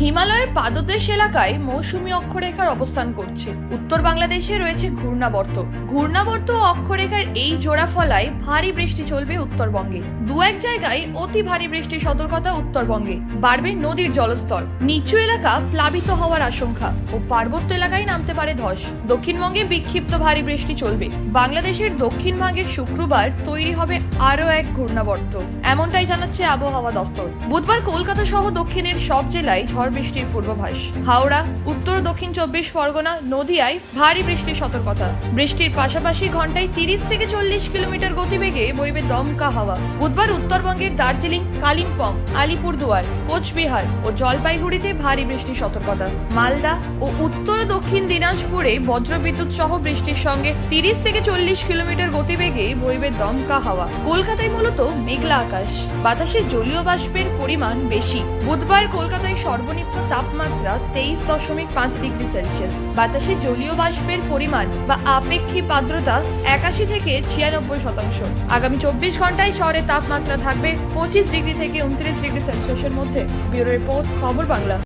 হিমালয়ের পাদদেশ এলাকায় মৌসুমী অক্ষরেখার অবস্থান করছে। উত্তর বাংলাদেশে রয়েছে ঘূর্ণাবর্ত। ঘূর্ণাবর্ত অক্ষরেখার এই জোড়া ফলায় ভারী বৃষ্টি চলবে উত্তরবঙ্গে। দু এক জায়গায় অতি ভারী বৃষ্টির সতর্কতা উত্তরবঙ্গে। বাড়বে নদীর জলস্তর। নিচু এলাকা প্লাবিত হওয়ার আশঙ্কা ও পার্বত্য এলাকায় নামতে পারে ধস। দক্ষিণবঙ্গে বিক্ষিপ্ত ভারী বৃষ্টি চলবে। বাংলাদেশের দক্ষিণ ভাগের শুক্রবার তৈরি হবে আরও এক ঘূর্ণাবর্ত। এমনটাই জানাচ্ছে আবহাওয়া দফতর। বুধবার কলকাতা সহ দক্ষিণের সব জেলায় ঝড় বৃষ্টির পূর্বাভাস। হাওড়া, উত্তর দক্ষিণ চব্বিশ পরগনা, নদিয়ায় ভারী বৃষ্টির সতর্কতা। বৃষ্টির পাশাপাশি ঘন্টায় তিরিশ থেকে চল্লিশ কিলোমিটার গতিবেগে বইবে দমকা হাওয়া। বুধবার উত্তরবঙ্গের দার্জিলিং, কালিম্পং, আলিপুরদুয়ার, কোচবিহার ও জলপাইগুড়িতে ভারী বৃষ্টির সতর্কতা। মালদা ও উত্তর দক্ষিণ দিনাজপুরে বজ্রবিদ্যুৎ সহ বৃষ্টির সঙ্গে তিরিশ থেকে চল্লিশ কিলোমিটার গতিবেগে বইবে দমকা হাওয়া। কলকাতায় মূলত মেঘলা আকাশ। বাতাসে জলীয় বাষ্পের পরিমাণ বেশি। বুধবার কলকাতায় সর্বনিম্ন তাপমাত্রা তেইশ দশমিক পাঁচ ডিগ্রি সেলসিয়াস। বাতাসে জলীয় বাষ্পের পরিমাণ বা আপেক্ষিক আর্দ্রতা একাশি থেকে ছিয়ানব্বই শতাংশ। আগামী চব্বিশ ঘন্টায় শহরের তাপমাত্রা থাকবে পঁচিশ ডিগ্রি থেকে উনত্রিশ ডিগ্রি সেলসিয়াসের মধ্যে। ব্যুরো রিপোর্ট, খবর বাংলা।